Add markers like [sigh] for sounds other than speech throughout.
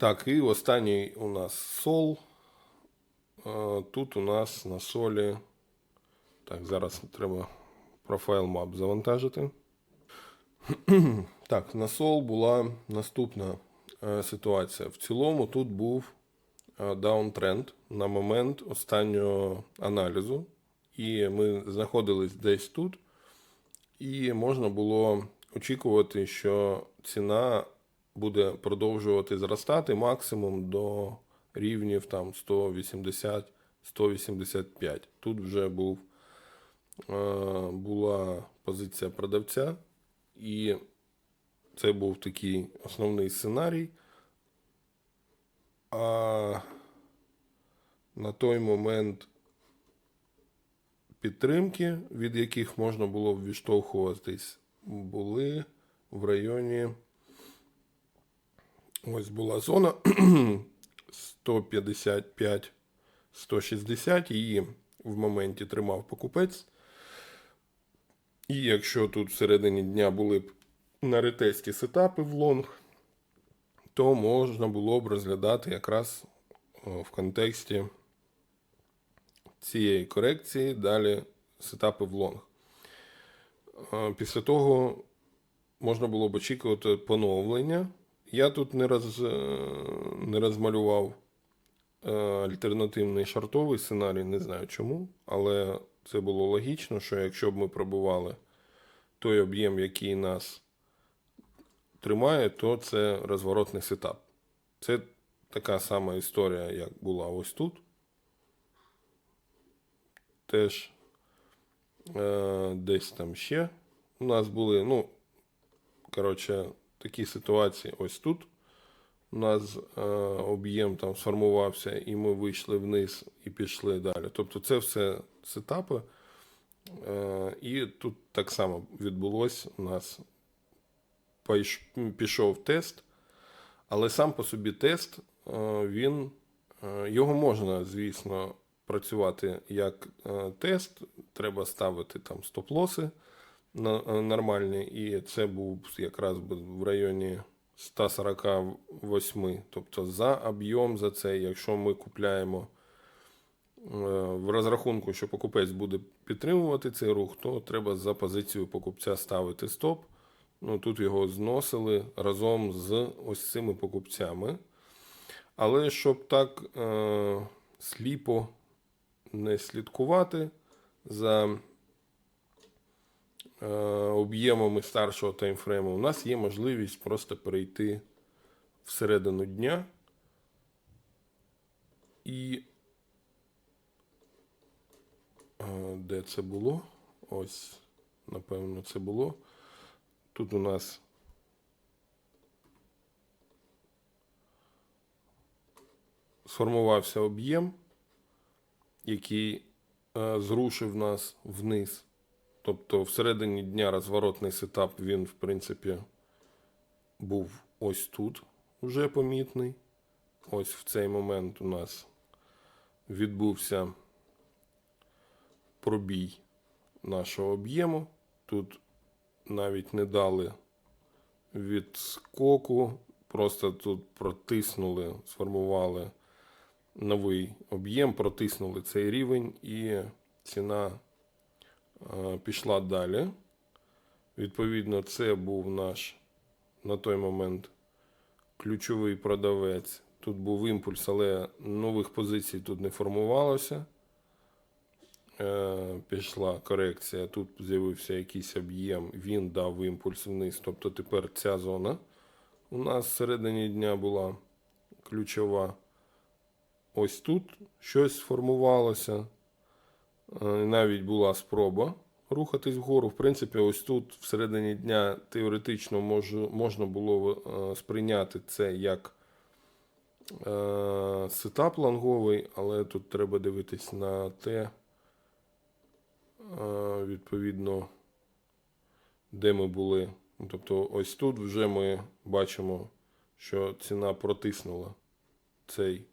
Так, і останній у нас сол. Е, Тут у нас на солі. Так, зараз треба профайл map завантажити. Так, на сол була наступна е, ситуація. В цілому тут був е, даунтренд на момент останнього аналізу. І ми знаходились десь тут. І можна було очікувати, що ціна буде продовжувати зростати максимум до рівнів там 180-185. Тут вже був, е, була позиція продавця, і це був такий основний сценарій. А на той момент підтримки, від яких можна було відштовхуватись, були в районі. Ось була зона [clears throat] 155-160, її в моменті тримав покупець. І якщо тут всередині дня були б на ретесті сетапи в лонг, то можна було б розглядати якраз в контексті цієї корекції далі сетапи в лонг. Е, Після того можна було б очікувати поновлення. Я тут не, роз, е, не розмалював е, альтернативний шартовий сценарій, не знаю чому, але це було логічно, що якщо б ми пробували той об'єм, який нас тримає, то це розворотний сетап. Це така сама історія, як була ось тут. Теж е, десь там ще у нас були, ну, коротше, такі ситуації ось тут. У нас е, об'єм там сформувався, і ми вийшли вниз і пішли далі. Тобто це все сетапи. Е, і тут так само відбулось. У нас пішов тест, але сам по собі тест, е, він, е, його можна, звісно, працювати як е, тест. Треба ставити там стоп-лоси нормальні, і це був якраз в районі 148. Тобто за об'єм за це, якщо ми купляємо е, в розрахунку, що покупець буде підтримувати цей рух, то треба за позицію покупця ставити стоп. Ну, тут його зносили разом з ось цими покупцями. Але щоб так е, сліпо не слідкувати за е, об'ємами старшого таймфрейму, у нас є можливість просто перейти всередину дня і е, де це було? Ось, напевно, це було. Тут у нас сформувався об'єм, який е, зрушив нас вниз. Тобто всередині дня розворотний сетап, він, в принципі, був ось тут вже помітний. Ось в цей момент у нас відбувся пробій нашого об'єму. Тут навіть не дали відскоку, просто тут протиснули, сформували новий об'єм, протиснули цей рівень, і ціна пішла далі. Відповідно, це був наш на той момент ключовий продавець. Тут був імпульс, але нових позицій тут не формувалося. Е, Пішла корекція, тут з'явився якийсь об'єм, він дав імпульс вниз. Тобто тепер ця зона у нас всередині дня була ключова. Ось тут щось сформувалося. Е, Навіть була спроба рухатись вгору. В принципі, ось тут всередині дня теоретично можна було е, сприйняти це як е, сетап лонговий, але тут треба дивитись на те, відповідно, де ми були. Ну, Тобто, ось тут вже ми бачимо, що ціна протиснула цей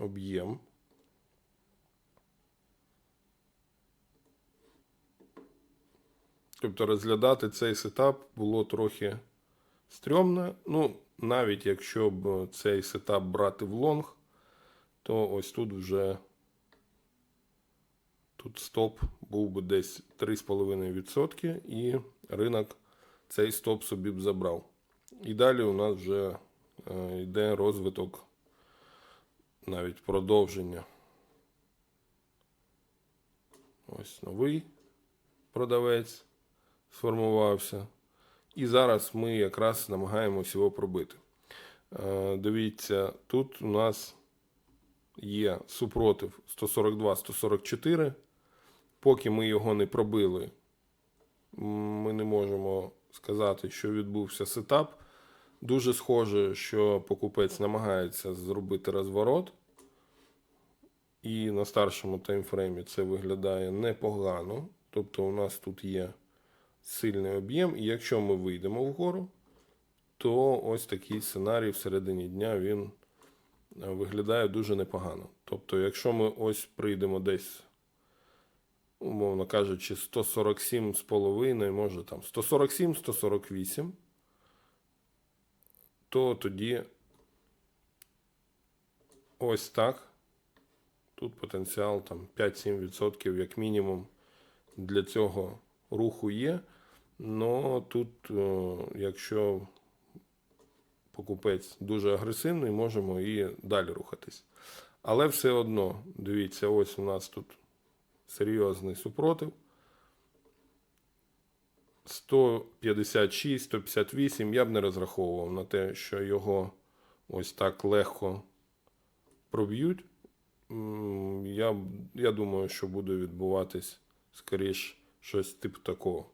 об'єм. Тобто розглядати цей сетап було трохи стрьомно. Ну, навіть якщо б цей сетап брати в лонг, то ось тут вже тут стоп був би десь 3,5% і ринок цей стоп собі б забрав. І далі у нас вже е, йде розвиток, навіть продовження. Ось новий продавець сформувався. І зараз ми якраз намагаємось його пробити. Е, Дивіться, тут у нас є супротив 142-144. Поки ми його не пробили, ми не можемо сказати, що відбувся сетап. Дуже схоже, що покупець намагається зробити розворот. І на старшому таймфреймі це виглядає непогано. Тобто у нас тут є сильний об'єм, і якщо ми вийдемо вгору, то ось такий сценарій всередині дня він е, виглядає дуже непогано. Тобто, якщо ми ось прийдемо десь, умовно кажучи, 147,5, може там 147-148, то тоді ось так. Тут потенціал там 5-7% як мінімум для цього руху є. Но тут, е, якщо покупець дуже агресивний, можемо і далі рухатись. Але все одно, дивіться, ось у нас тут серйозний супротив. 156, 158. Я б не розраховував на те, що його ось так легко проб'ють. Я, я думаю, що буде відбуватись скоріш щось типу такого.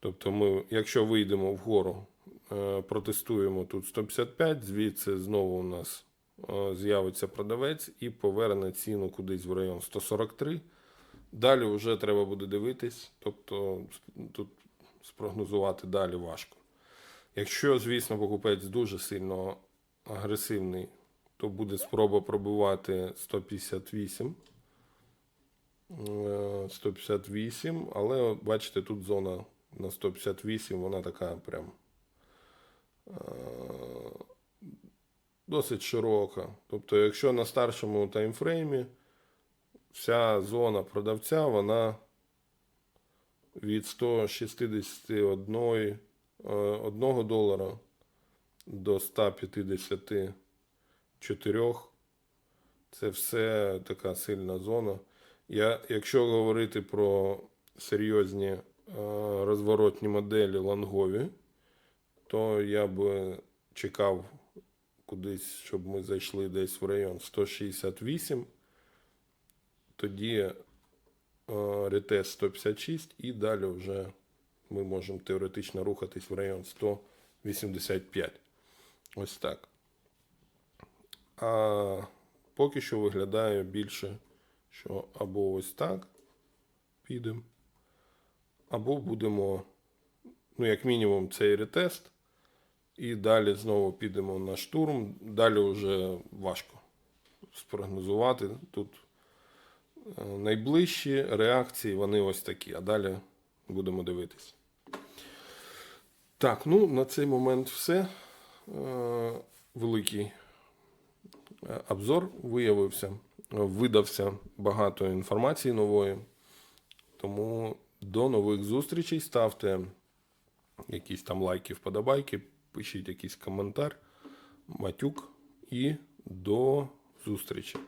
Тобто, ми, якщо вийдемо вгору, е, протестуємо тут 155, звідси знову у нас е, з'явиться продавець і поверне ціну кудись в район 143. Далі вже треба буде дивитись, тобто тут спрогнозувати далі важко. Якщо, звісно, покупець дуже сильно агресивний, то буде спроба пробивати 158. Е, 158, але бачите, тут зона на 158, вона така прям е, досить широка. Тобто, якщо на старшому таймфреймі вся зона продавця, вона від 161 е, одного долара до 154. Це все така сильна зона. Я, якщо говорити про серйозні е, розворотні моделі лонгові, то я би чекав кудись, щоб ми зайшли десь в район 168. Тоді е, ретест 156, і далі вже ми можемо теоретично рухатись в район 185. Ось так. А поки що виглядає більше, що або ось так підемо, або будемо, ну, як мінімум, цей ретест. І далі знову підемо на штурм. Далі вже важко спрогнозувати. Тут е, найближчі реакції, вони ось такі, а далі будемо дивитись. Так, ну на цей момент все. Е, Великий е, обзор виявився. Видався багато інформації нової. Тому до нових зустрічей. Ставте якісь там лайки, вподобайки, пишіть якийсь коментар, матюк і до зустрічі.